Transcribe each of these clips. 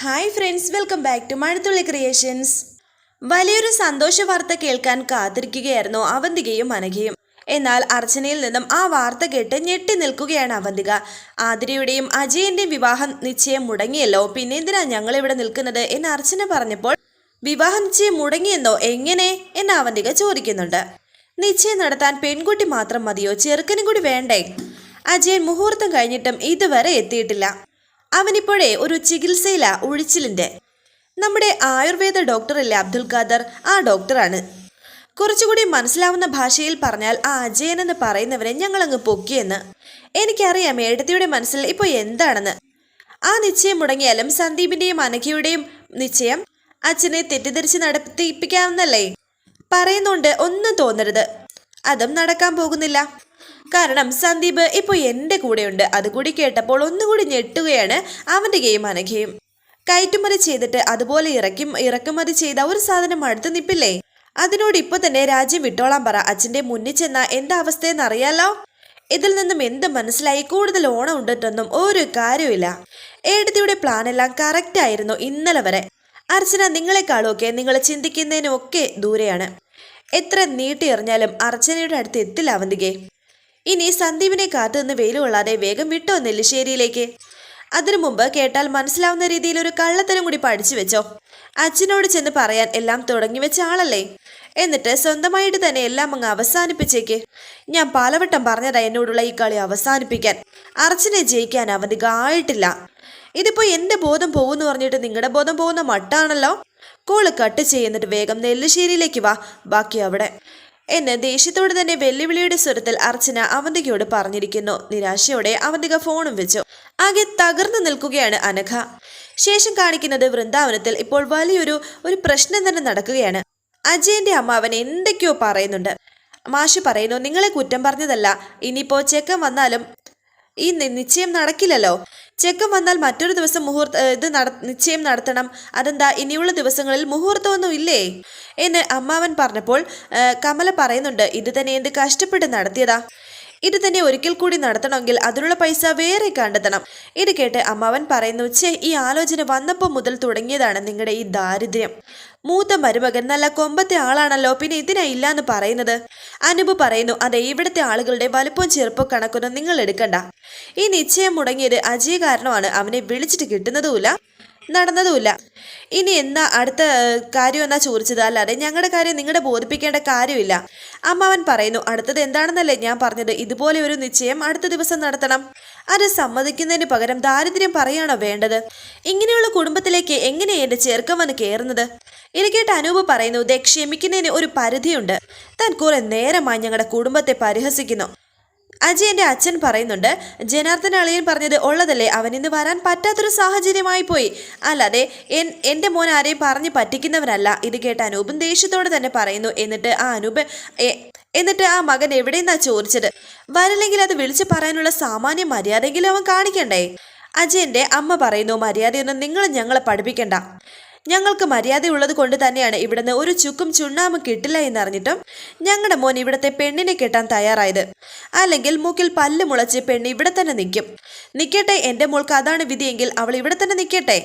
Hi friends welcome back to Mazhathulli creations വലിയൊരു സന്തോഷ വാർത്ത കേൾക്കാൻ കാത്തിരിക്കുകയായിരുന്നു അവന്തികയും അനഘയും. എന്നാൽ അർച്ചനയിൽ നിന്നും ആ വാർത്ത കേട്ട് ഞെട്ടി നിൽക്കുകയാണ് അവന്തിക. ആതിരയുടെയും അജയന്റെയും വിവാഹം നിശ്ചയം മുടങ്ങിയല്ലോ പിന്നെ എന്തിനാ ഞങ്ങൾ ഇവിടെ നിൽക്കുന്നത് എന്ന് അർച്ചന പറഞ്ഞപ്പോൾ വിവാഹം നിശ്ചയം മുടങ്ങിയെന്നോ? എങ്ങനെ? എന്ന് അവന്തിക ചോദിക്കുന്നുണ്ട്. നിശ്ചയം നടത്താൻ പെൺകുട്ടി മാത്രം മതിയോ? ചെറുക്കനും കൂടി വേണ്ടേ? അജയൻ മുഹൂർത്തം കഴിഞ്ഞിട്ടും ഇതുവരെ എത്തിയിട്ടില്ല. അവനിപ്പോഴേ ഒരു ചികിത്സയിലാ ഉഴിച്ചിലിന്റെ നമ്മുടെ ആയുർവേദ ഡോക്ടറല്ലേ അബ്ദുൽ ഖാദർ? ആ ഡോക്ടറാണ്. കുറച്ചുകൂടി മനസ്സിലാവുന്ന ഭാഷയിൽ പറഞ്ഞാൽ ആ അജയൻ എന്ന് പറയുന്നവരെ ഞങ്ങളങ്ങ് പൊക്കിയെന്ന്. എനിക്കറിയാം ഏടത്തിയുടെ മനസ്സിൽ ഇപ്പോൾ എന്താണെന്ന്. ആ നിശ്ചയം മുടങ്ങിയാലും സന്ദീപിന്റെയും അനഘയുടെയും നിശ്ചയം അച്ഛനെ തെറ്റിദ്ധരിച്ച് നടത്തിപ്പിക്കാവുന്നല്ലേ? പറയുന്നുണ്ട് ഒന്നും തോന്നരുത്. അതും നടക്കാൻ പോകുന്നില്ല. കാരണം സന്ദീപ് ഇപ്പോൾ എന്റെ കൂടെയുണ്ട്. അതുകൂടി കേട്ടപ്പോൾ ഒന്നുകൂടി ഞെട്ടുകയാണ് അവന്റെ ഗെയിം അനഘയും. കയറ്റുമതി ചെയ്തിട്ട് അതുപോലെ ഇറക്കും ഇറക്കുമതി ചെയ്ത ഒരു സാധനം അടുത്ത് നിപ്പില്ലേ? അതിനോട് ഇപ്പൊ തന്നെ രാജ്യം വിട്ടോളാൻ പറ. അച്ഛന്റെ മുന്നിൽ ചെന്ന എന്താ അവസ്ഥയെന്ന് അറിയാലോ? ഇതിൽ നിന്നും എന്ത് മനസ്സിലായി? കൂടുതൽ ഓണം ഉണ്ടിട്ടൊന്നും ഒരു കാര്യമില്ല ഏടത്തിയുടെ പ്ലാൻ എല്ലാം കറക്റ്റ് ആയിരുന്നു ഇന്നലെ വരെ. അർച്ചന നിങ്ങളെക്കാളുമൊക്കെ നിങ്ങൾ ചിന്തിക്കുന്നതിനും ഒക്കെ ദൂരെയാണ്. എത്ര നീട്ടി എറിഞ്ഞാലും അർച്ചനയുടെ അടുത്ത് എത്തില്ല അവന്തികെ. ഇനി സന്ദീപിനെ കാത്തുനിന്ന് വെയിൽ കൊള്ളാതെ വേഗം വിട്ടോ നെല്ലിശ്ശേരിയിലേക്ക്. അതിനു മുമ്പ് കേട്ടാൽ മനസ്സിലാവുന്ന രീതിയിൽ ഒരു കള്ളത്തരം കൂടി പഠിച്ചു വെച്ചോ. അച്ഛനോട് ചെന്ന് പറയാൻ എല്ലാം തുടങ്ങി വെച്ച ആളല്ലേ? എന്നിട്ട് സ്വന്തമായിട്ട് തന്നെ എല്ലാം അങ്ങ് അവസാനിപ്പിച്ചേക്ക്. ഞാൻ പലവട്ടം പറഞ്ഞതാ എന്നോടുള്ള ഈ കളി അവസാനിപ്പിക്കാൻ. അർച്ചനെ ജയിക്കാൻ അവധിക ആയിട്ടില്ല ഇതിപ്പോ എന്റെ ബോധം പോകുന്നു പറഞ്ഞിട്ട് നിങ്ങളുടെ ബോധം പോകുന്ന മട്ടാണല്ലോ. കോൾ കട്ട് ചെയ്യുന്നിട്ട് വേഗം നെല്ലിശ്ശേരിയിലേക്ക് വാ. ബാക്കി അവിടെ. എന്ന് ദേഷ്യത്തോടെ തന്നെ വെല്ലുവിളിയുടെ സ്വരത്തിൽ അർച്ചന അവന്തികയോട് പറഞ്ഞിരിക്കുന്നു. നിരാശയോടെ അവന്തിക ഫോണും വെച്ചു. ആകെ തകർന്നു നിൽക്കുകയാണ് അനഘ. ശേഷം കാണിക്കുന്നത് വൃന്ദാവനത്തിൽ ഇപ്പോൾ വലിയൊരു ഒരു പ്രശ്നം തന്നെ നടക്കുകയാണ്. അജയന്റെ അമ്മ അവൻ എന്തൊക്കെയോ പറയുന്നുണ്ട്. മാഷ് പറയുന്നു നിങ്ങളെ കുറ്റം പറഞ്ഞതല്ല. ഇനിയിപ്പോ ചെക്കൻ വന്നാലും ഈ നിശ്ചയം നടക്കില്ലല്ലോ. ചെക്കൻ വന്നാൽ മറ്റൊരു ദിവസം മുഹൂർത്ത ഇത് നട നിശ്ചയം നടത്തണം. അതെന്താ? ഇനിയുള്ള ദിവസങ്ങളിൽ മുഹൂർത്തമൊന്നും ഇല്ലേ? എന്ന് അമ്മാവൻ പറഞ്ഞപ്പോൾ കമല പറയുന്നുണ്ട് ഇത് തന്നെ എന്ത് കഷ്ടപ്പെട്ട് നടത്തിയതാ. ഇത് തന്നെ ഒരിക്കൽ കൂടി നടത്തണമെങ്കിൽ അതിനുള്ള പൈസ വേറെ കണ്ടെത്തണം. ഇത് കേട്ട് അമ്മാവൻ പറയുന്നു ചേ ഈ ആലോചന വന്നപ്പോൾ മുതൽ തുടങ്ങിയതാണ് നിങ്ങളുടെ ഈ ദാരിദ്ര്യം. മൂത്ത മരുമകൻ നല്ല കൊമ്പത്തെ ആളാണല്ലോ പിന്നെ ഇതിനാ ഇല്ലാന്ന് പറയുന്നത്? അനുപ് പറയുന്നു അതെ ഇവിടുത്തെ ആളുകളുടെ വലുപ്പം ചെറുപ്പം കണക്കൊന്നും നിങ്ങൾ എടുക്കണ്ട. ഈ നിശ്ചയം മുടങ്ങിയത് അജയ കാരണമാണ്. അവനെ വിളിച്ചിട്ട് കിട്ടുന്നതുമില്ല നടന്നതുമില്ല. ഇനി എന്നാ അടുത്ത കാര്യം എന്നാ ചോദിച്ചത്? അല്ലാതെ ഞങ്ങളുടെ കാര്യം നിങ്ങളുടെ ബോധിപ്പിക്കേണ്ട കാര്യമില്ല. അമ്മാവൻ പറയുന്നു അടുത്തത് എന്താണെന്നല്ലേ ഞാൻ പറഞ്ഞത്? ഇതുപോലെ ഒരു നിശ്ചയം അടുത്ത ദിവസം നടത്തണം. അത് സമ്മതിക്കുന്നതിന് പകരം ദാരിദ്ര്യം പറയാണോ വേണ്ടത്. ഇങ്ങനെയുള്ള കുടുംബത്തിലേക്ക് എങ്ങനെയാണ് എന്റെ ചെറുക്കം വന്ന് കയറുന്നത് ഇത് കേട്ട് അനൂപ് പറയുന്നു ദേ ക്ഷമിക്കുന്നതിന് ഒരു പരിധിയുണ്ട്. താൻ കുറെ നേരമായി ഞങ്ങളുടെ കുടുംബത്തെ പരിഹസിക്കുന്നു. അജയന്റെ അച്ഛൻ പറയുന്നുണ്ട് ജനാർദ്ദന അളിയൻ പറഞ്ഞത് ഉള്ളതല്ലേ അവൻ ഇന്ന് വരാൻ പറ്റാത്തൊരു സാഹചര്യമായി പോയി. അല്ലാതെ എൻ എന്റെ മോൻ ആരെയും പറഞ്ഞ് പറ്റിക്കുന്നവരല്ല ഇത് കേട്ട അനൂപും ദേഷ്യത്തോടെ തന്നെ പറയുന്നു എന്നിട്ട് ആ അനൂപ് എന്നിട്ട് ആ മകൻ എവിടെയെന്നാ ചോദിച്ചത്? വരില്ലെങ്കിൽ അത് വിളിച്ചു പറയാനുള്ള സാമാന്യ മര്യാദയെങ്കിലും അവൻ കാണിക്കണ്ടേ? അജയന്റെ അമ്മ പറയുന്നു മര്യാദയൊന്നും നിങ്ങൾ ഞങ്ങളെ പഠിപ്പിക്കണ്ട. ഞങ്ങൾക്ക് മര്യാദയുള്ളത് കൊണ്ട് തന്നെയാണ് ഇവിടുന്ന് ഒരു ചുക്കും ചുണ്ണാമ്പും കിട്ടില്ല എന്നറിഞ്ഞിട്ടും ഞങ്ങളുടെ മോൻ ഇവിടത്തെ പെണ്ണിനെ കെട്ടാൻ തയ്യാറായത്. അല്ലെങ്കിൽ മൂക്കിൽ പല്ല് മുളച്ച് പെണ്ണ് ഇവിടെ തന്നെ നിൽക്കും. നിൽക്കട്ടെ എന്റെ മോൾക്ക് അതാണ് വിധിയെങ്കിൽ അവൾ ഇവിടെ തന്നെ നിൽക്കട്ടെ?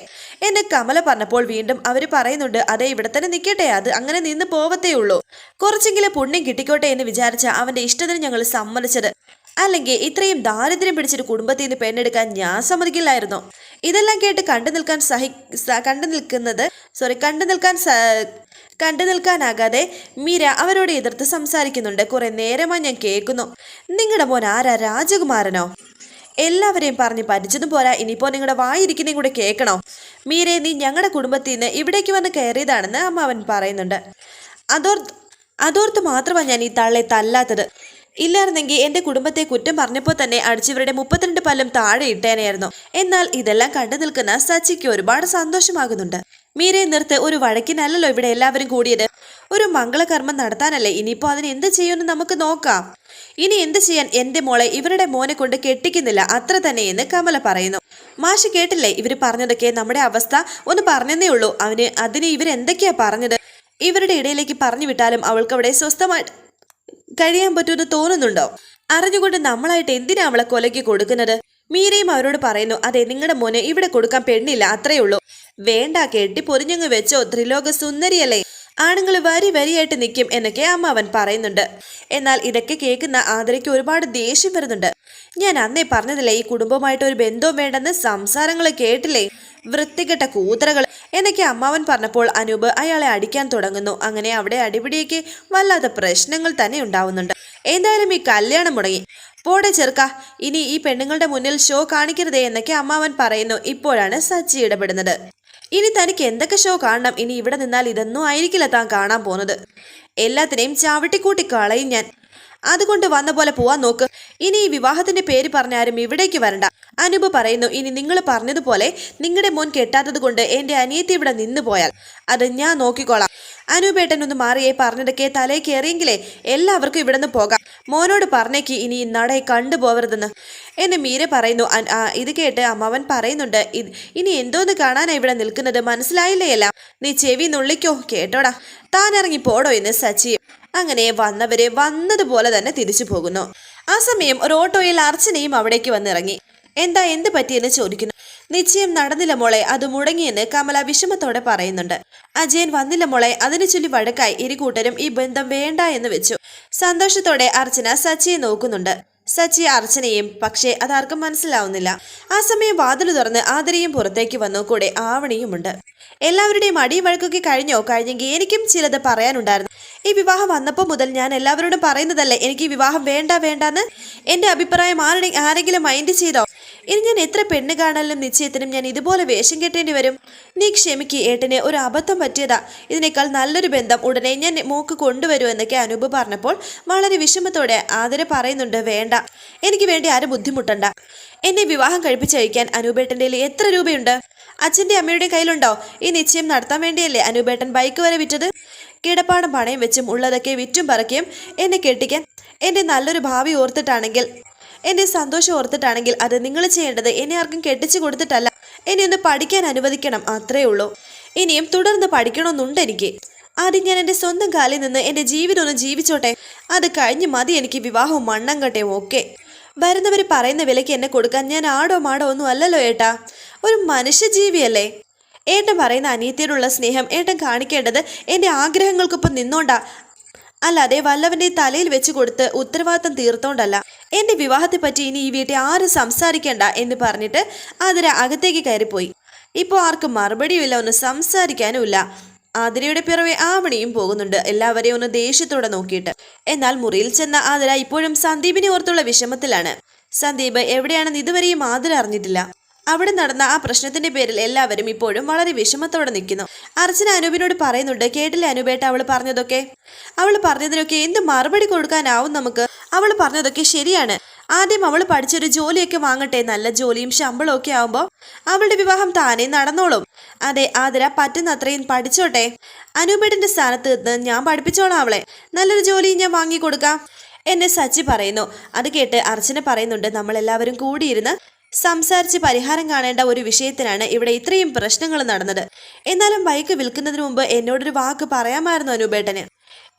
എന്നെ കമല പറഞ്ഞപ്പോൾ വീണ്ടും അവർ പറയുന്നുണ്ട് അതെ ഇവിടെ തന്നെ നിൽക്കട്ടെ അത് അങ്ങനെ നിന്ന് പോവത്തേ ഉള്ളൂ. കുറച്ചെങ്കിലും പുണ്യം കിട്ടിക്കോട്ടെ എന്ന് വിചാരിച്ച അവന്റെ ഇഷ്ടത്തിന് ഞങ്ങൾ സമ്മതിച്ചത്. അല്ലെങ്കിൽ ഇത്രയും ദാരിദ്ര്യം പിടിച്ചൊരു കുടുംബത്തിൽ നിന്ന് പെണ്ണെടുക്കാൻ ഞാൻ സമ്മതിക്കില്ലായിരുന്നു. ഇതെല്ലാം കേട്ട് കണ്ടു നിൽക്കാൻ സഹി കണ്ടു നിൽക്കുന്നത് സോറി കണ്ടു നിൽക്കാൻ കണ്ടു നിൽക്കാനാകാതെ മീര അവരോട് എതിർത്ത് സംസാരിക്കുന്നുണ്ട്. കുറെ നേരമായി ഞാൻ കേൾക്കുന്നു. നിങ്ങളുടെ മോൻ ആരാ? രാജകുമാരനോ? എല്ലാവരെയും പറഞ്ഞ് പരിചതും പോരാ. ഇനിയിപ്പോ നിങ്ങളുടെ വായിരിക്കുന്നതും കൂടെ കേൾക്കണോ? മീരെ നീ ഞങ്ങളുടെ കുടുംബത്തിൽ നിന്ന് ഇവിടേക്ക് വന്ന് കയറിയതാണെന്ന് അമ്മ അവൻ പറയുന്നുണ്ട്. അതോർ അതോർത്ത് മാത്രമാണ് ഞാൻ ഈ തള്ളെ തല്ലാത്തത്. ഇല്ലായിരുന്നെങ്കിൽ എന്റെ കുടുംബത്തെ കുറ്റം പറഞ്ഞപ്പോൾ തന്നെ അടിച്ചവരുടെ മുപ്പത്തിരണ്ട് പല്ലും താഴെ ഇട്ടേനെയായിരുന്നു. എന്നാൽ ഇതെല്ലാം കണ്ടു നിൽക്കുന്ന സച്ചിക്ക് ഒരുപാട് സന്തോഷമാകുന്നുണ്ട്. മീരെ നിർത്ത് ഒരു വഴക്കിനല്ലല്ലോ ഇവിടെ എല്ലാവരും കൂടിയത്. ഒരു മംഗളകർമ്മം നടത്താനല്ലേ ഇനിയിപ്പോ അതിന് എന്ത് ചെയ്യുമെന്ന് നമുക്ക് നോക്കാം. ഇനി എന്ത് ചെയ്യാൻ എന്റെ മോളെ ഇവരുടെ മോനെ കൊണ്ട് കെട്ടിക്കുന്നില്ല അത്ര തന്നെയെന്ന് കമല പറയുന്നു. മാഷ് കേട്ടില്ലേ ഇവർ പറഞ്ഞതൊക്കെ? നമ്മുടെ അവസ്ഥ ഒന്ന് പറഞ്ഞതേ ഉള്ളൂ. അവന് അതിന് ഇവരെന്തൊക്കെയാ പറഞ്ഞത്? ഇവരുടെ ഇടയിലേക്ക് പറഞ്ഞു വിട്ടാലും അവൾക്ക് അവിടെ സ്വസ്ഥമായിട്ട് കഴിയാൻ പറ്റുമെന്ന് തോന്നുന്നുണ്ടോ? അറിഞ്ഞുകൊണ്ട് നമ്മളായിട്ട് എന്തിനാ അവളെ കൊലയ്ക്ക് കൊടുക്കുന്നത്? മീരയും അവരോട് പറയുന്നു അതെ നിങ്ങളുടെ മോനെ ഇവിടെ കൊടുക്കാൻ പെണ്ണില്ല അത്രയേ ഉള്ളൂ. വേണ്ട കെട്ടി പൊരിഞ്ഞങ്ങ് വെച്ചോ ത്രിലോക സുന്ദരിയല്ലേ ആണുങ്ങൾ വരി വരിയായിട്ട് നിൽക്കും എന്നൊക്കെ അമ്മ അവൻ പറയുന്നുണ്ട്. എന്നാൽ ഇതൊക്കെ കേൾക്കുന്ന ആദരയ്ക്ക് ഒരുപാട് ദേഷ്യം വരുന്നുണ്ട്. ഞാൻ അന്നേ പറഞ്ഞതില്ലേ ഈ കുടുംബമായിട്ട് ഒരു ബന്ധവും വേണ്ടെന്ന് സംസാരങ്ങൾ കേട്ടില്ലേ? വൃത്തികെട്ട കൂതറകൾ എന്നൊക്കെ അമ്മാവൻ പറഞ്ഞപ്പോൾ അനൂപ് അയാളെ അടിക്കാൻ തുടങ്ങുന്നു. അങ്ങനെ അവിടെ അടിപിടിയൊക്കെ വല്ലാത്ത പ്രശ്നങ്ങൾ തന്നെ ഉണ്ടാവുന്നുണ്ട്. എന്തായാലും ഈ കല്യാണം മുടങ്ങി. പോടെ ചെറുക്ക ഇനി ഈ പെണ്ണുങ്ങളുടെ മുന്നിൽ ഷോ കാണിക്കരുതേ എന്നൊക്കെ അമ്മാവൻ പറയുന്നു. ഇപ്പോഴാണ് സച്ചി ഇടപെടുന്നത്. ഇനി തനിക്ക് എന്തൊക്കെ ഷോ കാണണം? ഇനി ഇവിടെ നിന്നാൽ ഇതൊന്നും ആയിരിക്കില്ല താൻ കാണാൻ പോകുന്നത് എല്ലാത്തിനെയും ചാവട്ടിക്കൂട്ടി കളയും ഞാൻ. അതുകൊണ്ട് വന്ന പോലെ പോവാൻ നോക്ക്. ഇനി ഈ വിവാഹത്തിന്റെ പേര് പറഞ്ഞാരും ഇവിടേക്ക് വരണ്ട. അനൂപ് പറയുന്നു ഇനി നിങ്ങൾ പറഞ്ഞതുപോലെ നിങ്ങളുടെ മോൻ കെട്ടാത്തത് കൊണ്ട് എന്റെ അനിയത്തി ഇവിടെ നിന്ന് പോയാൽ. അത് ഞാൻ നോക്കിക്കോളാം. അനൂപേട്ടൻ ഒന്ന് മാറിയേ പറഞ്ഞതൊക്കെ തലേ കയറിയെങ്കിലേ എല്ലാവർക്കും ഇവിടെ നിന്ന് പോകാം. മോനോട് പറഞ്ഞേക്ക് ഇനി നടയെ കണ്ടുപോകരുതെന്ന് എന്നെ മീര പറയുന്നു. ഇത് കേട്ട് അമ്മാവൻ പറയുന്നുണ്ട് ഇനി എന്തോന്ന് കാണാനാ ഇവിടെ നിൽക്കുന്നത്? മനസ്സിലായില്ലേ എല്ലാം? നീ ചെവി നുള്ളിക്കോ? കേട്ടോടാ. താൻ ഇറങ്ങി പോടോ എന്ന് സച്ചിയും അങ്ങനെ വന്നവരെ വന്നതുപോലെ തന്നെ തിരിച്ചു പോകുന്നു. ആ സമയം ഒരു ഓട്ടോയിൽ അർച്ചനയും അവിടേക്ക് വന്നിറങ്ങി. എന്താ എന്ത് പറ്റിയെന്ന് ചോദിക്കുന്നു. നിശ്ചയം നടന്നില്ല മോളെ അത് മുടങ്ങിയെന്ന് കമല വിഷമത്തോടെ പറയുന്നുണ്ട്. അജയൻ വന്നില്ല മോളെ അതിനെ ചൊല്ലി വഴക്കായി ഇരു കൂട്ടരും ഈ ബന്ധം വേണ്ട എന്ന് വെച്ചു. സന്തോഷത്തോടെ അർച്ചന സച്ചിയെ നോക്കുന്നുണ്ട്. സച്ചി അർച്ചനയും പക്ഷേ അതാർക്കും മനസ്സിലാവുന്നില്ല. ആ സമയം വാതിൽ തുറന്ന് ആതിരയും പുറത്തേക്ക് വന്നു കൂടെ ആവണിയുമുണ്ട്. എല്ലാവരുടെയും അടിയും വഴക്കൊക്കെ കഴിഞ്ഞോ? കഴിഞ്ഞെങ്കിൽ എനിക്കും ചിലത് പറയാനുണ്ടായിരുന്നു. ഈ വിവാഹം വന്നപ്പോൾ മുതൽ ഞാൻ എല്ലാവരോടും പറയുന്നതല്ലേ എനിക്ക് ഈ വിവാഹം വേണ്ട വേണ്ടാന്ന്? എന്റെ അഭിപ്രായം ആരുടെ ആരെങ്കിലും മൈൻഡ് ചെയ്തോ? ഇനി ഞാൻ എത്ര പെണ്ണ് കാണലിനും നിശ്ചയത്തിനും ഞാൻ ഇതുപോലെ വേഷം കെട്ടേണ്ടി വരും? നീ ക്ഷമിക്ക് ഏട്ടനെ. ഒരു അബദ്ധം പറ്റിയതാ. ഇതിനേക്കാൾ നല്ലൊരു ബന്ധം ഉടനെ ഞാൻ മൂക്ക് കൊണ്ടുവരൂ എന്നൊക്കെ അനൂപ് പറഞ്ഞപ്പോൾ വളരെ വിഷമത്തോടെ ആദര പറയുന്നുണ്ട് വേണ്ട. എനിക്ക് വേണ്ടി ആരും ബുദ്ധിമുട്ടണ്ട. എന്നെ വിവാഹം കഴിപ്പിച്ചയക്കാൻ അനൂപേട്ടന്റെ എത്ര രൂപയുണ്ട്? അച്ഛന്റെ അമ്മയുടെ കയ്യിലുണ്ടോ? ഈ നിശ്ചയം നടത്താൻ വേണ്ടിയല്ലേ അനൂപേട്ടൻ ബൈക്ക് വരെ വിറ്റത്? കിടപ്പാടും പണയം വെച്ചും ഉള്ളതൊക്കെ വിറ്റും പറക്കുകയും എന്നെ കെട്ടിക്കാൻ. എന്റെ നല്ലൊരു ഭാവി ഓർത്തിട്ടാണെങ്കിൽ എന്റെ സന്തോഷം ഓർത്തിട്ടാണെങ്കിൽ അത് നിങ്ങൾ ചെയ്യേണ്ടത് എന്നെ ആർക്കും കെട്ടിച്ചു കൊടുത്തിട്ടല്ല. എന്നെ ഒന്ന് പഠിക്കാൻ അനുവദിക്കണം അത്രേ ഉള്ളൂ. ഇനിയും തുടർന്ന് പഠിക്കണമെന്നുണ്ട് എനിക്ക്. ആദ്യം ഞാൻ എന്റെ സ്വന്തം കാലിൽ നിന്ന് എന്റെ ജീവിതം ഒന്ന് ജീവിച്ചോട്ടെ. അത് കഴിഞ്ഞ് മതി എനിക്ക് വിവാഹവും മണ്ണം കട്ടയും ഒക്കെ വരുന്നവർ പറയുന്ന വിലയ്ക്ക് എന്നെ കൊടുക്കാൻ ഞാൻ ആടോ മാടോ ഒന്നും അല്ലല്ലോ ഏട്ടാ. ഒരു മനുഷ്യജീവിയല്ലേ? ഏട്ടൻ പറയുന്ന അനിയത്തിയോടുള്ള സ്നേഹം ഏട്ടൻ കാണിക്കേണ്ടത് എന്റെ ആഗ്രഹങ്ങൾക്കൊപ്പം നിന്നോണ്ടാ. അല്ലാതെ വല്ലവന്റെ തലയിൽ വെച്ച് കൊടുത്ത് ഉത്തരവാദിത്തം തീർത്തോണ്ടല്ല. എന്റെ വിവാഹത്തെ പറ്റി ഇനി ഈ വീട്ടിൽ ആരും സംസാരിക്കേണ്ട എന്ന് പറഞ്ഞിട്ട് ആതിര അകത്തേക്ക് കയറിപ്പോയി. ഇപ്പോൾ ആർക്കും മറുപടിയുമില്ല ഒന്ന് സംസാരിക്കാനുമില്ല ആതിരയുടെ പിറവെ ആവണിയും പോകുന്നുണ്ട്. എല്ലാവരെയും ഒന്ന് ദേഷ്യത്തോടെ നോക്കിയിട്ട്. എന്നാൽ മുറിയിൽ ചെന്ന ആതിര ഇപ്പോഴും സന്ദീപിനെ ഓർത്തുള്ള വിഷമത്തിലാണ്. സന്ദീപ് എവിടെയാണെന്ന് ഇതുവരെയും ആതിര അറിഞ്ഞിട്ടില്ല. അവിടെ നടന്ന ആ പ്രശ്നത്തിന്റെ പേരിൽ എല്ലാവരും ഇപ്പോഴും വളരെ വിഷമത്തോടെ നിൽക്കുന്നു. അർച്ചന അനൂപിനോട് പറയുന്നുണ്ട് കേട്ടില്ല അനൂപേട്ട അവൾ പറഞ്ഞതൊക്കെ? അവൾ പറഞ്ഞതിനൊക്കെ എന്ത് മറുപടി കൊടുക്കാനാവും നമുക്ക്? അവൾ പറഞ്ഞതൊക്കെ ശരിയാണ്. ആദ്യം അവൾ പഠിച്ചൊരു ജോലിയൊക്കെ വാങ്ങട്ടെ നല്ല ജോലിയും ശമ്പളവും ഒക്കെ ആവുമ്പോൾ അവളുടെ വിവാഹം താനേ നടന്നോളും. അതെ ആതിര പറ്റുന്നത്രയും പഠിച്ചോട്ടെ. അനൂപേട്ടന്റെ സ്ഥാനത്ത് നിന്ന് ഞാൻ പഠിപ്പിച്ചോളാം അവളെ. നല്ലൊരു ജോലിയും ഞാൻ വാങ്ങിക്കൊടുക്കാം. എന്നെ സച്ചി പറയുന്നു. അത് കേട്ട് അർച്ചന പറയുന്നുണ്ട് നമ്മളെല്ലാവരും കൂടിയിരുന്ന് സംസാരിച്ച് പരിഹാരം കാണേണ്ട ഒരു വിഷയത്തിനാണ് ഇവിടെ ഇത്രയും പ്രശ്നങ്ങൾ നടന്നത്. എന്നാലും ബൈക്ക് വിൽക്കുന്നതിന് മുമ്പ് എന്നോടൊരു വാക്ക് പറയാമായിരുന്നു അനുപേട്ടന്.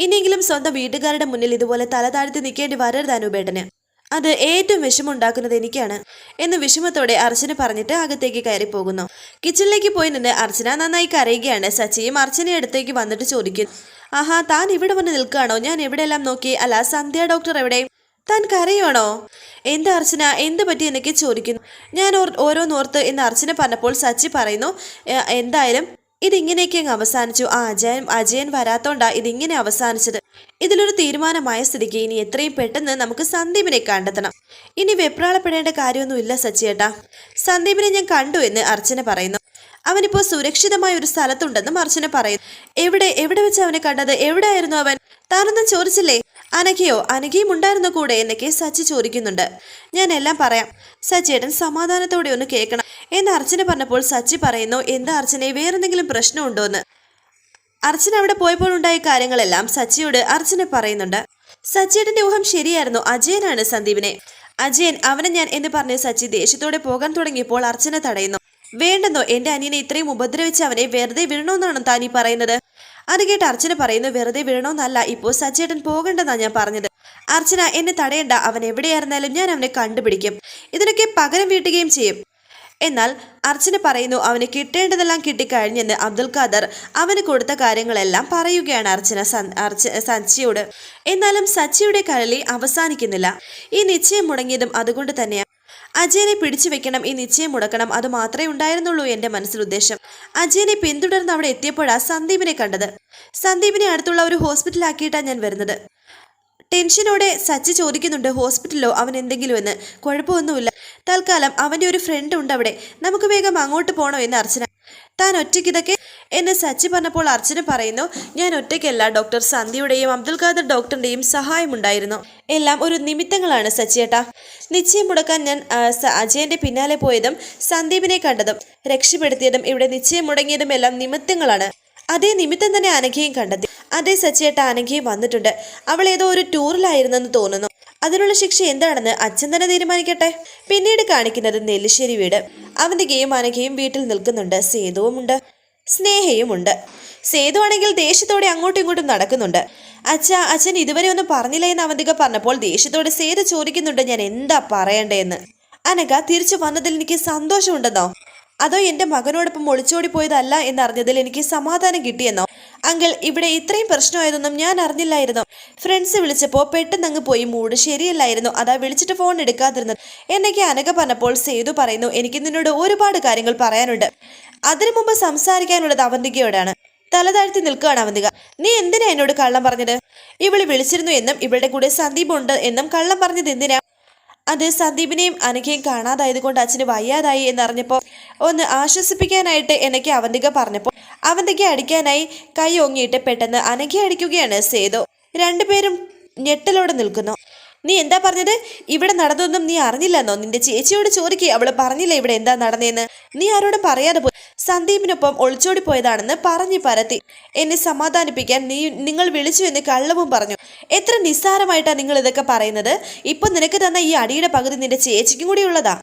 ഇനിയെങ്കിലും സ്വന്തം വീട്ടുകാരുടെ മുന്നിൽ ഇതുപോലെ തല താഴ്ത്തി നിൽക്കേണ്ടി വരരുത് അനുപേട്ടന്. അത് ഏറ്റവും വിഷമുണ്ടാക്കുന്നത് എനിക്കാണ് എന്ന് വിഷമത്തോടെ അർച്ചന പറഞ്ഞിട്ട് അകത്തേക്ക് കയറി പോകുന്നു കിച്ചണിലേക്ക് പോയി നിന്ന് അർച്ചന നന്നായി കരയുകയാണ്. സച്ചിയും അർച്ചന അടുത്തേക്ക് വന്നിട്ട് ചോദിക്കുന്നു ആഹാ താൻ ഇവിടെ വന്ന് നിൽക്കുകയാണോ? ഞാൻ എവിടെയെല്ലാം നോക്കി? അല്ല സന്ധ്യ ഡോക്ടർ എവിടെ? താൻ കരയുവാണോ എന്താ അർച്ചന? എന്ത് പറ്റി എന്നൊക്കെ ചോദിക്കുന്നു. ഞാൻ ഓരോന്നോർത്ത് എന്ന് അർച്ചന പറഞ്ഞപ്പോൾ സച്ചി പറയുന്നു "എ, എന്തായാലും ഇതിങ്ങനെയൊക്കെ അങ്ങ് അവസാനിച്ചു. ആ അജയൻ അജയൻ വരാത്തോണ്ടാ ഇതിങ്ങനെ അവസാനിച്ചത്. ഇതിലൊരു തീരുമാനമായ സ്ഥിതിക്ക് ഇനി എത്രയും പെട്ടെന്ന് നമുക്ക് സന്ദീപിനെ കണ്ടെത്തണം. ഇനി വെപ്രാളപ്പെടേണ്ട കാര്യമൊന്നുമില്ല സച്ചിയേട്ടാ. സന്ദീപിനെ ഞാൻ കണ്ടു എന്ന് അർച്ചന പറയുന്നു. അവനിപ്പോ സുരക്ഷിതമായ ഒരു സ്ഥലത്തുണ്ടെന്നും അർച്ചന പറയുന്നു. എവിടെ എവിടെ വെച്ച് അവനെ കണ്ടത്? എവിടെയായിരുന്നു അവൻ? താനൊന്നും ചോദിച്ചില്ലേ? അനഘയോ അനഘയും ഉണ്ടായിരുന്ന കൂടെ എന്നൊക്കെ സച്ചി ചോദിക്കുന്നുണ്ട്. ഞാൻ എല്ലാം പറയാം. സച്ചിയേട്ടൻ സമാധാനത്തോടെ ഒന്ന് കേൾക്കണം എന്ന് അർച്ചന പറഞ്ഞപ്പോൾ സച്ചി പറയുന്നു എന്താ അർച്ചനെ വേറെന്തെങ്കിലും പ്രശ്നമുണ്ടോ എന്ന് അർച്ചന അവിടെ പോയപ്പോൾ ഉണ്ടായ കാര്യങ്ങളെല്ലാം സച്ചിയോട് അർച്ചന പറയുന്നുണ്ട്. സച്ചിയേട്ടന്റെ ഊഹം ശരിയായിരുന്നു. അജയനാണ് സന്ദീപിനെ. അജയൻ അവനെ ഞാൻ എന്ന് പറഞ്ഞ് സച്ചി ദേഷ്യത്തോടെ പോകാൻ തുടങ്ങിയപ്പോൾ അർച്ചന തടയുന്നു. വേണ്ടെന്നോ? എന്റെ അനിയനെ ഇത്രയും ഉപദ്രവിച്ച് അവനെ വെറുതെ വിടണമെന്നാണ് ഈ പറയുന്നത്? അത് കേട്ട് അർച്ചന പറയുന്നു വെറുതെ വിടണമെന്നല്ല ഇപ്പോൾ സച്ചേട്ടൻ പോകണ്ടെന്നാ ഞാൻ പറഞ്ഞത്. അർച്ചന എന്നെ തടയണ്ട. അവൻ എവിടെയായിരുന്നാലും ഞാൻ അവനെ കണ്ടുപിടിക്കും. ഇതിനൊക്കെ പകരം വീട്ടുകയും ചെയ്യും. എന്നാൽ അർച്ചന പറയുന്നു അവന് കിട്ടേണ്ടതെല്ലാം കിട്ടിക്കഴിഞ്ഞെന്ന് അബ്ദുൽ ഖാദർ അവന് കൊടുത്ത കാര്യങ്ങളെല്ലാം പറയുകയാണ് അർച്ചന സച്ചിയോട്. എന്നാലും സച്ചിയുടെ കളി അവസാനിക്കുന്നില്ല. ഈ നിശ്ചയം മുടങ്ങിയതും അതുകൊണ്ട് തന്നെയാണ്. അജയനെ പിടിച്ചു വെക്കണം ഈ നിശ്ചയം മുടക്കണം അത് മാത്രമേ ഉണ്ടായിരുന്നുള്ളൂ എന്റെ മനസ്സിൽ ഉദ്ദേശം അജയനെ പിന്തുടർന്ന് അവിടെ എത്തിയപ്പോഴാണ് സന്ദീപിനെ കണ്ടത്. സന്ദീപിനെ അടുത്തുള്ള ഒരു ഹോസ്പിറ്റലാക്കിയിട്ടാണ് ഞാൻ വരുന്നത്. ടെൻഷനോടെ സച്ചി ചോദിക്കുന്നുണ്ട് ഹോസ്പിറ്റലിലോ? അവൻ എന്തെങ്കിലും എന്ന് കുഴപ്പമൊന്നുമില്ല. തൽക്കാലം അവന്റെ ഒരു ഫ്രണ്ട് ഉണ്ട് അവിടെ. നമുക്ക് വേഗം അങ്ങോട്ട് പോകണോ എന്ന് അർച്ചന താൻ ഒറ്റയ്ക്ക് ഇതൊക്കെ എന്ന് സച്ചി പറഞ്ഞപ്പോൾ അർച്ചന പറയുന്നു ഞാൻ ഒറ്റയ്ക്കല്ല ഡോക്ടർ സന്ധ്യയുടെയും അബ്ദുൽ ഖാദർ ഡോക്ടറിന്റെയും സഹായമുണ്ടായിരുന്നു. എല്ലാം ഒരു നിമിത്തങ്ങളാണ് സച്ചിയേട്ടാ. നിശ്ചയം മുടക്കാൻ ഞാൻ അജയന്റെ പിന്നാലെ പോയതും സന്ദീപിനെ കണ്ടതും രക്ഷപ്പെടുത്തിയതും ഇവിടെ നിശ്ചയം മുടങ്ങിയതും എല്ലാം നിമിത്തങ്ങളാണ്. അതേ നിമിത്തം തന്നെ അനഘയും കണ്ടെത്തി. അതേ സച്ചിയേട്ട അനഘയും വന്നിട്ടുണ്ട്. അവൾ ഏതോ ഒരു ടൂറിലായിരുന്നെന്ന് തോന്നുന്നു. അതിനുള്ള ശിക്ഷ എന്താണെന്ന് അച്ഛൻ തന്നെ തീരുമാനിക്കട്ടെ? പിന്നീട് കാണിക്കുന്നത് നെല്ലിശ്ശേരി വീട്. അവന്തികയും അനഘയും വീട്ടിൽ നിൽക്കുന്നുണ്ട്. സേതുവുമുണ്ട്. സ്നേഹയുമുണ്ട്. സേതു ആണെങ്കിൽ ദേഷ്യത്തോടെ അങ്ങോട്ടും ഇങ്ങോട്ടും നടക്കുന്നുണ്ട്. അച്ഛ അച്ഛൻ ഇതുവരെ ഒന്നും പറഞ്ഞില്ല എന്ന് അവന്തിക പറഞ്ഞപ്പോൾ ദേഷ്യത്തോടെ സേതു ചോദിക്കുന്നുണ്ട് ഞാൻ എന്താ പറയണ്ടേന്ന്? അനക തിരിച്ചു വന്നതിൽ എനിക്ക് സന്തോഷമുണ്ടെന്നോ? അതോ എന്റെ മകനോടൊപ്പം ഒളിച്ചോടി പോയതല്ല എന്നറിഞ്ഞതിൽ എനിക്ക് സമാധാനം കിട്ടിയെന്നോ? അങ്കിൾ ഇവിടെ ഇത്രയും പ്രശ്നമായതൊന്നും ഞാൻ അറിഞ്ഞില്ലായിരുന്നു. ഫ്രണ്ട്സ് വിളിച്ചപ്പോൾ പെട്ടെന്ന് അങ്ങ് പോയി. മൂഡ് ശരിയല്ലായിരുന്നു. അതാ വിളിച്ചിട്ട് ഫോൺ എടുക്കാതിരുന്നത്. എന്നൊക്കെ അനക പറഞ്ഞപ്പോൾ സേതു പറയുന്നു എനിക്ക് നിന്നോട് ഒരുപാട് കാര്യങ്ങൾ പറയാനുണ്ട്. അതിനു മുമ്പ് സംസാരിക്കാനുള്ളത് അവന്തികയോടാണ്. തലതാഴ്ത്തി നിൽക്കുകയാണ് അവന്തിക. നീ എന്തിനാ എന്നോട് കള്ളം പറഞ്ഞത്? ഇവൾ വിളിച്ചിരുന്നു എന്നും ഇവളുടെ കൂടെ സന്ദീപ് ഉണ്ട് എന്നും കള്ളം പറഞ്ഞത് എന്തിനാ? അത് സന്ദീപിനെയും അനഘയും കാണാതായത് കൊണ്ട് അച്ഛന് വയ്യാതായി എന്നറിഞ്ഞപ്പോൾ ഒന്ന് ആശ്വസിപ്പിക്കാനായിട്ട് എനിക്ക് അവന്തിക പറഞ്ഞപ്പോൾ അവന്തിക അടിക്കാനായി കൈ ഓങ്ങിയിട്ട് പെട്ടെന്ന് അനഘി അടിക്കുകയാണ് സേതു. രണ്ടുപേരും ഞെട്ടലോടെ നിൽക്കുന്നു. നീ എന്താ പറഞ്ഞത്? ഇവിടെ നടന്നതൊന്നും നീ അറിഞ്ഞില്ലെന്നോ? നിന്റെ ചേച്ചിയോട് ചോദിക്കുക അവൾ പറഞ്ഞില്ല ഇവിടെ എന്താ നടന്നേന്ന്? നീ ആരോടും പറയാതെ പോയി സന്ദീപിനൊപ്പം ഒളിച്ചോടി പോയതാണെന്ന് പറഞ്ഞു പരത്തി. എന്നെ സമാധാനിപ്പിക്കാൻ നീ നിങ്ങൾ വിളിച്ചു എന്ന് കള്ളവും പറഞ്ഞു. എത്ര നിസ്സാരമായിട്ടാ നിങ്ങൾ ഇതൊക്കെ പറയുന്നത്? ഇപ്പൊ നിനക്ക് തന്ന ഈ അടിയുടെ പകുതി നിന്റെ ചേച്ചിക്കും കൂടി ഉള്ളതാ.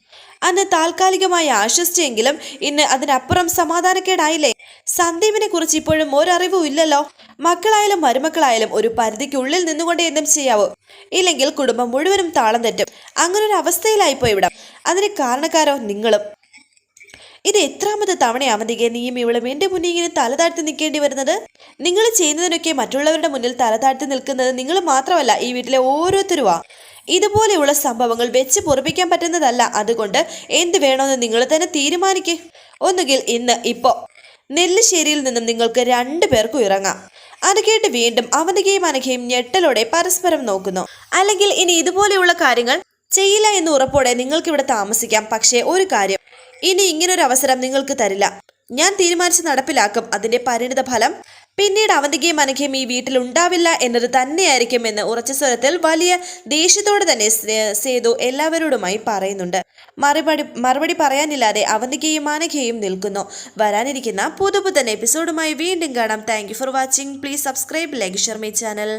അന്ന് താൽക്കാലികമായി ആശ്വസിച്ചെങ്കിലും ഇന്ന് അതിനപ്പുറം സമാധാനക്കേടായില്ലേ? സന്ദീപിനെ കുറിച്ച് ഇപ്പോഴും ഒരറിവും ഇല്ലല്ലോ. മക്കളായാലും മരുമക്കളായാലും ഒരു പരിധിക്കുള്ളിൽ നിന്നുകൊണ്ട് എന്തും ചെയ്യാവോ. ഇല്ലെങ്കിൽ കുടുംബം മുഴുവനും താളം തെറ്റും. അങ്ങനെ ഒരു അവസ്ഥയിലായിപ്പോ ഇവിടെ. അതിന് കാരണക്കാരോ നിങ്ങളും. ഇത് എത്രാമത്തെ തവണ അവന്തികെ നീയും ഇവളും എന്റെ മുന്നിൽ ഇങ്ങനെ തല താഴ്ത്തി നിൽക്കേണ്ടി വരുന്നത്? നിങ്ങൾ ചെയ്യുന്നതിനൊക്കെ മറ്റുള്ളവരുടെ മുന്നിൽ തല താഴ്ത്തി നിൽക്കുന്നത് നിങ്ങൾ മാത്രമല്ല ഈ വീട്ടിലെ ഓരോരുത്തരുവാ. ഇതുപോലെയുള്ള സംഭവങ്ങൾ വെച്ച് പൊറപ്പിക്കാൻ പറ്റുന്നതല്ല. അതുകൊണ്ട് എന്ത് വേണമെന്ന് നിങ്ങൾ തന്നെ തീരുമാനിക്കേ. ഒന്നുകിൽ ഇന്ന് ഇപ്പോ. നെല്ലിശ്ശേരിയിൽ നിന്നും നിങ്ങൾക്ക് രണ്ടു പേർക്കും ഇറങ്ങാം അത് കേട്ട് വീണ്ടും അവനികയും അനഘയും ഞെട്ടലോടെ പരസ്പരം നോക്കുന്നു. അല്ലെങ്കിൽ ഇനി ഇതുപോലെയുള്ള കാര്യങ്ങൾ ചെയ്യില്ല എന്ന് ഉറപ്പോടെ നിങ്ങൾക്ക് ഇവിടെ താമസിക്കാം. പക്ഷേ ഒരു കാര്യം. ഇനി ഇങ്ങനൊരു അവസരം നിങ്ങൾക്ക് തരില്ല. ഞാൻ തീരുമാനിച്ച് നടപ്പിലാക്കും. അതിന്റെ പരിണിത ഫലം പിന്നീട് അവന്തികയും അനഘയും ഈ വീട്ടിൽ ഉണ്ടാവില്ല എന്നത് തന്നെയായിരിക്കും എന്ന് ഉറച്ച സ്വരത്തിൽ വലിയ ദേഷ്യത്തോടെ തന്നെ സേതു എല്ലാവരോടുമായി പറയുന്നുണ്ട്. മറുപടി മറുപടി പറയാനില്ലാതെ അവന്തികയും അനഘയും നിൽക്കുന്നു. വരാനിരിക്കുന്ന പുതുപുത്തൻ എപ്പിസോഡുമായി വീണ്ടും കാണാം. Thank for watching please subscribe like share my channel